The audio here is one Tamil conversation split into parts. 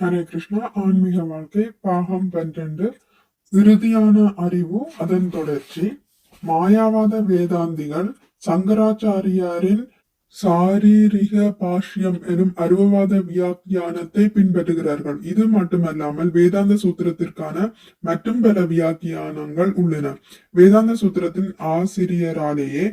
ஹரே கிருஷ்ணா ஆன்மீக வாழ்க்கை பாகம் பன்னிரண்டு. இறுதியான அறிவு அதன் தொடர்ச்சி. மாயாவாத வேதாந்திகள் சங்கராச்சாரியாரின் சாரீரிக பாஷ்யம் எனும் அருவவாத வியாக்கியானத்தை பின்பற்றுகிறார்கள். இது மட்டுமல்லாமல் வேதாந்த சூத்திரத்திற்கான மற்றும் பல வியாக்கியானங்கள் உள்ளன. வேதாந்த சூத்திரத்தின் ஆசிரியராலேயே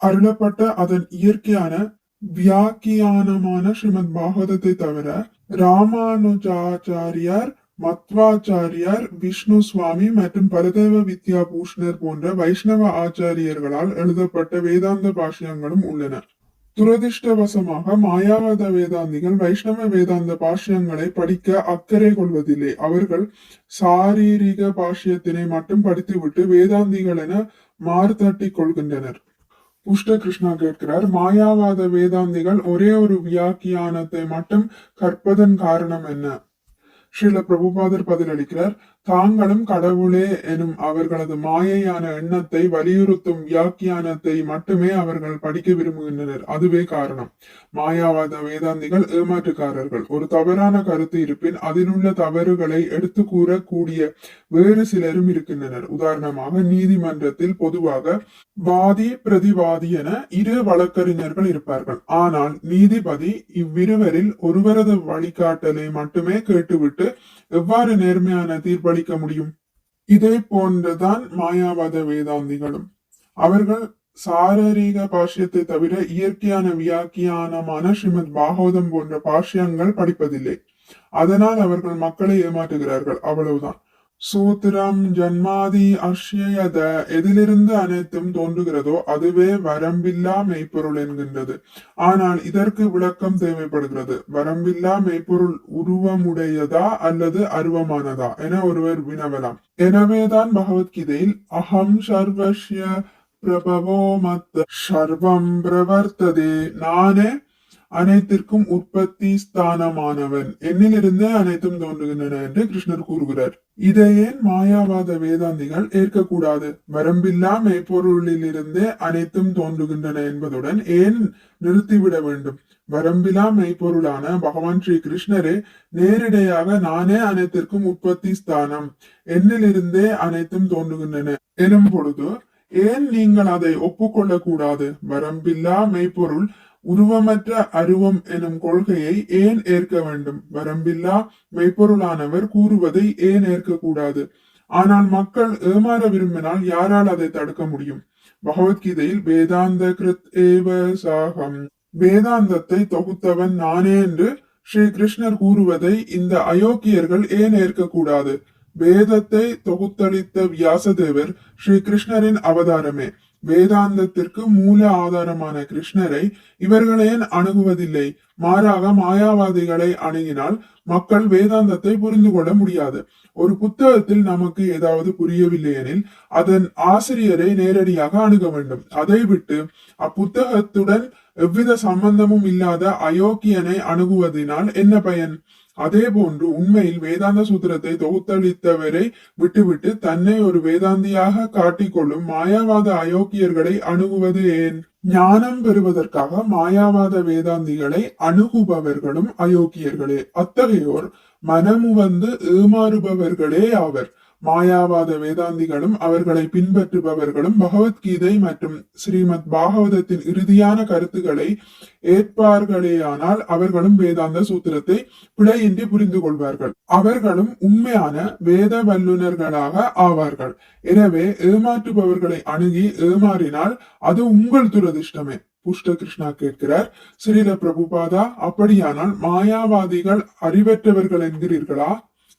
அருளப்பட்ட அதன் இயற்கையான வியாக்கியானமான ஸ்ரீமத் பாகவதத்தை தவிர ராமானுஜாச்சாரியார் மத்வாச்சாரியார் விஷ்ணு சுவாமி மற்றும் பரதேவ வித்யாபூஷணர் போன்ற வைஷ்ணவ ஆச்சாரியர்களால் எழுதப்பட்ட வேதாந்த பாஷ்யங்களும் உள்ளன. துரதிர்ஷ்டவசமாக மாயாவாத வேதாந்திகள் வைஷ்ணவ வேதாந்த பாஷ்யங்களை படிக்க அக்கறை கொள்வதில்லை. அவர்கள் சாரீரிக பாஷ்யத்தினை மட்டும் படித்துவிட்டு வேதாந்திகள் என மார்த்தட்டிக் கொள்கின்றனர். உஷ்ணகிருஷ்ணா கிருஷ்ணா கேட்கிறார் மாயாவாத வேதாந்திகள் ஒரே ஒரு வியாக்கியானத்தை மட்டும் கற்பதன் காரணம் என்ன? ஸ்ரீல பிரபுபாதர் பதிலளிக்கிறார் தாங்களும் கடவுளே எனும் அவர்களது மாயையான எண்ணத்தை வலியுறுத்தும் வியாக்கியானத்தை மட்டுமே அவர்கள் படிக்க விரும்புகின்றனர். அதுவே காரணம். மாயாவாத வேதாந்திகள் ஏமாற்றுக்காரர்கள். ஒரு தவறான கருத்து இருப்பின் அதிலுள்ள தவறுகளை எடுத்து கூறக்கூடிய வேறு சிலரும் இருக்கின்றனர். உதாரணமாக நீதிமன்றத்தில் பொதுவாக வாதி பிரதிவாதி என இரு வழக்கறிஞர்கள் இருப்பார்கள். ஆனால் நீதிபதி இவ்விருவரில் ஒருவரது வழிகாட்டலை மட்டுமே கேட்டுவிட்டு எவ்வாறு நேர்மையான தீர்ப்பளி தீர்ப்பளிக்க முடியும். இதே போன்றுதான் மாயாவாத வேதாந்திகளும். அவர்கள் சாரீக பாஷ்யத்தை தவிர இயற்கையான வியாக்கியானமான ஸ்ரீமத் பாகவதம் போன்ற பாஷ்யங்கள் படிப்பதில்லை. அதனால் அவர்கள் மக்களை ஏமாற்றுகிறார்கள். அவ்வளவுதான். சூத்திரம் ஜன்மாதி அஷ்யத எதிலிருந்து அனைத்தும் தோன்றுகிறதோ அதுவே வரம்பில்லா மெய்ப்பொருள் என்கின்றது. ஆனால் இதற்கு விளக்கம் தேவைப்படுகிறது. வரம்பில்லா மெய்ப்பொருள் உருவமுடையதா அல்லது அருவமானதா? என ஒருவர் வினவலாம். எனவேதான் பகவத்கீதையில் அகம் சர்வஷ்ய பிரபவோ மத்த. சர்வம் பிரவர்த்ததே. நானே அனைத்திற்கும் உற்பத்தி ஸ்தானமானவன். என்னிலிருந்து அனைத்தும் தோன்றுகின்றன என்று கிருஷ்ணர் கூறுகிறார். இதை ஏன் மாயாவாத வேதாந்திகள் ஏற்கக்கூடாது? வரம்பில்லா மெய்ப்பொருளிலிருந்து அனைத்தும் தோன்றுகின்றன என்பதுடன் ஏன் நிறுத்திவிட வேண்டும்? வரம்பிலா மெய்ப்பொருளான பகவான் ஸ்ரீ கிருஷ்ணரே நேரிடையாக நானே அனைத்திற்கும் உற்பத்தி ஸ்தானம். என்னிலிருந்தே அனைத்தும் தோன்றுகின்றன எனும் பொழுது ஏன் நீங்கள் அதை ஒப்புக்கொள்ளக் கூடாது வரம்பில்லா மெய்ப்பொருள் உருவமற்ற அருவம் எனும் கொள்கையை ஏன் ஏற்க வேண்டும்? வரம்பில்லா மெய்ப்பொருளானவர் கூறுவதை ஏன் ஏற்கக்கூடாது? ஆனால் மக்கள் ஏமாற விரும்பினால் யாரால் அதை தடுக்க முடியும்? பகவத்கீதையில் வேதாந்த கிருத் ஏவ சாகம். வேதாந்தத்தை தொகுத்தவன் நானே என்று ஸ்ரீ கிருஷ்ணர் கூறுவதை இந்த அயோக்கியர்கள் ஏன் ஏற்கக்கூடாது? வேதத்தை தொகுத்தளித்த வியாசதேவர் ஸ்ரீ கிருஷ்ணரின் அவதாரமே. வேதாந்தத்திற்கு மூல ஆதாரமான கிருஷ்ணரை இவர்கள் ஏன் அணுகுவதில்லை. மாறாக மாயாவாதிகளை அணுகினால் மக்கள் வேதாந்தத்தை புரிந்து கொள்ள முடியாது. ஒரு புத்தகத்தில் நமக்கு ஏதாவது புரியவில்லை எனில் அதன் ஆசிரியரை நேரடியாக அணுக வேண்டும். அதை விட்டு அப்புத்தகத்துடன் எவ்வித சம்பந்தமும் இல்லாத அயோக்கியனை அணுகுவதனால் என்ன பயன்? அதே போன்று உண்மையில் வேதாந்த சூத்திரத்தை தொகுத்தளித்தவரை விட்டுவிட்டு தன்னை ஒரு வேதாந்தியாக காட்டிக்கொள்ளும் மாயாவாத அயோக்கியர்களை அணுகுவது ஏன்? ஞானம் பெறுவதற்காக மாயாவாத வேதாந்திகளை அணுகுபவர்களும் அயோக்கியர்களே. அத்தகையோர் மனமுவந்து ஏமாறுபவர்களே ஆவர். மாயாவாத வேதாந்திகளும் அவர்களை பின்பற்றுபவர்களும் பகவத்கீதை மற்றும் ஸ்ரீமத் பாகவதத்தின் இறுதியான கருத்துக்களை ஏற்பார்களேயானால் அவர்களும் வேதாந்த சூத்திரத்தை பிழையின்றி புரிந்து கொள்வார்கள். அவர்களும் உண்மையான வேத வல்லுநர்களாக ஆவார்கள். எனவே ஏமாற்றுபவர்களை அணுகி ஏமாறினால் அது உங்கள் துரதிர்ஷ்டமே. புஷ்ட கிருஷ்ணா கேட்கிறார் ஸ்ரீல பிரபுபாதா அப்படியானால் மாயாவாதிகள் அறிவற்றவர்கள் என்கிறீர்களா?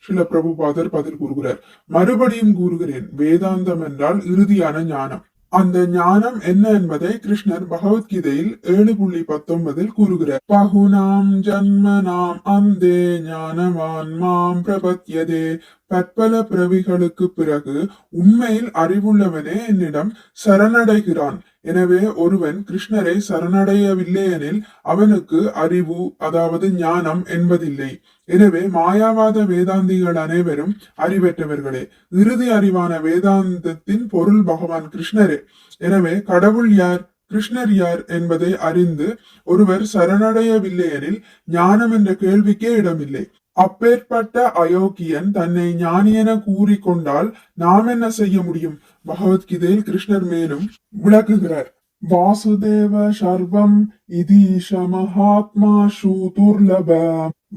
ஸ்ரீல பிரபுபாதர் பதில் கூறுகிறார். மறுபடியும் கூறுகிறேன். வேதாந்தம் என்றால் இறுதியான ஞானம். அந்த ஞானம் என்ன என்பதை கிருஷ்ணர் பகவத்கீதையில் ஏழு புள்ளி பத்தொன்பதில் கூறுகிறார். பகுனாம் ஜன்மனாம் அந்தே ஞானவான் மாம் பிரபத்யதே. பற்பல பிறவிகளுக்கு பிறகு உண்மையில் அறிவுள்ளவனே என்னிடம் சரணடைகிறான். எனவே ஒருவன் கிருஷ்ணரை சரணடையவில்லையெனில் அவனுக்கு அறிவு அதாவது ஞானம் என்பதில்லை. எனவே மாயாவாத வேதாந்திகள் அனைவரும் அறிவற்றவர்களே. இறுதி அறிவான வேதாந்தத்தின் பொருள் பகவான் கிருஷ்ணரே. எனவே கடவுள் யார் கிருஷ்ணர் யார் என்பதை அறிந்து ஒருவர் சரணடையவில்லையெனில் ஞானம் என்ற கேள்விக்கே இடமில்லை. அப்பேற்பட்ட அயோக்கியன் தன்னை ஞானியென கூறிக்கொண்டால் நாம் என்ன செய்ய முடியும்? பகவத்கீதையில் கிருஷ்ணர் மேலும் விளக்குகிறார் வாசுதேவ சர்வம் இதீஷ மகாத்மா துர்லப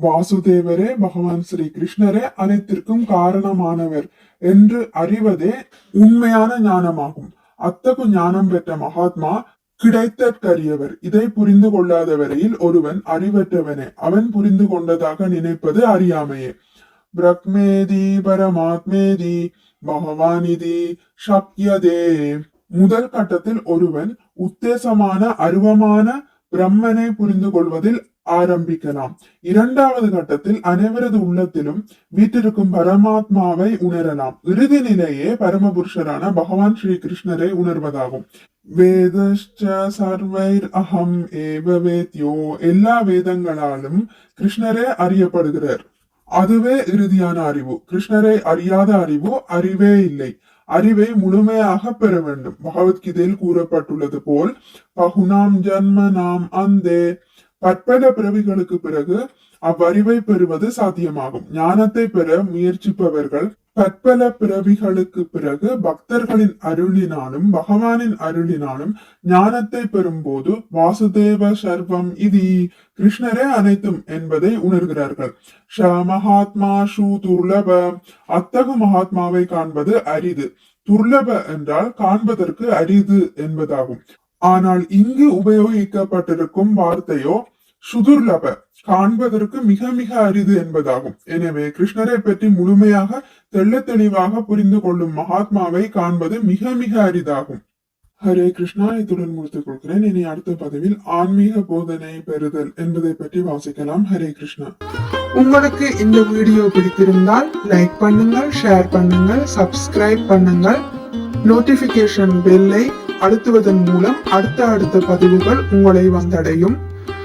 வாசுதேவரே பகவான் ஸ்ரீ கிருஷ்ணரே அனைத்திற்கும் காரணமானவர் என்று அறிவதே உண்மையான ஞானமாகும். அத்தகு ஞானம் பெற்ற மகாத்மா கிடைத்தற்கரியவர். இதை புரிந்து கொள்ளாத வரையில் ஒருவன் அறிவற்றவனே. அவன் புரிந்து கொண்டதாக நினைப்பது அறியாமையே. பிரக்மேதி பரமாத்மேதி பகவானிதி சக்யதே முதல் கட்டத்தில் ஒருவன் உத்தேசமான அருவமான பிரம்மனை புரிந்து கொள்வதில் ஆரம்பிக்கலாம். இரண்டாவது கட்டத்தில் அனைவரது உள்ளத்திலும் வீட்டிற்கும் பரமாத்மாவை உணரலாம். இறுதி நிலையே பரமபுருஷரான பகவான் ஸ்ரீ கிருஷ்ணரை உணர்வதாகும். வேதஷ்ட சர்வைர் அகம் ஏவ வேத்யோ. எல்லா வேதங்களாலும் கிருஷ்ணரே அறியப்படுகிறார். அதுவே இறுதியான அறிவு. கிருஷ்ணரை அறியாத அறிவு அறிவே இல்லை. அறிவை முழுமையாக பெற வேண்டும். பகவத்கீதையில் கூறப்பட்டுள்ளது போல் பகுனாம் ஜன்ம நாம் அந்தே. பற்பல பிறவிகளுக்கு பிறகு அவ்வறிவை பெறுவது சாத்தியமாகும். ஞானத்தை பெற முயற்சிப்பவர்கள் பற்பல பிறவிகளுக்கு பிறகு பக்தர்களின் அருளினாலும் பகவானின் அருளினாலும் ஞானத்தை பெறும்போது வாசுதேவ சர்வம் இதி கிருஷ்ணரே அனைத்தும் என்பதை உணர்கிறார்கள். ஷ மகாத்மா ஷூ துர்லப. அத்தகு மகாத்மாவை காண்பது அரிது. துர்லப என்றால் காண்பதற்கு அரிது என்பதாகும். ஆனால் இங்கு உபயோகிக்கப்பட்டிருக்கும் வார்த்தையோ சுதுர்லப காண்பதற்கு மிக மிக அரிது என்பதாகும். எனவே கிருஷ்ணரை பற்றி முழுமையாக தெள்ள தெளிவாக புரிந்து கொள்ளும் மகாத்மாவை காண்பது மிக மிக அரிதாகும். ஹரே கிருஷ்ணா இத்துடன் முடித்துக் கொள்கிறேன். இனி அடுத்த பதவியில் ஆன்மீக போதனை பெறுதல் என்பதை பற்றி வாசிக்கலாம். ஹரே கிருஷ்ணா. உங்களுக்கு இந்த வீடியோ பிடித்திருந்தால் லைக் பண்ணுங்கள் ஷேர் பண்ணுங்கள் சப்ஸ்கிரைப் பண்ணுங்கள். நோட்டிபிகேஷன் பெல்லை அழுத்துவதன் மூலம் அடுத்த அடுத்த பதிவுகள் உங்களை வந்தடையும்.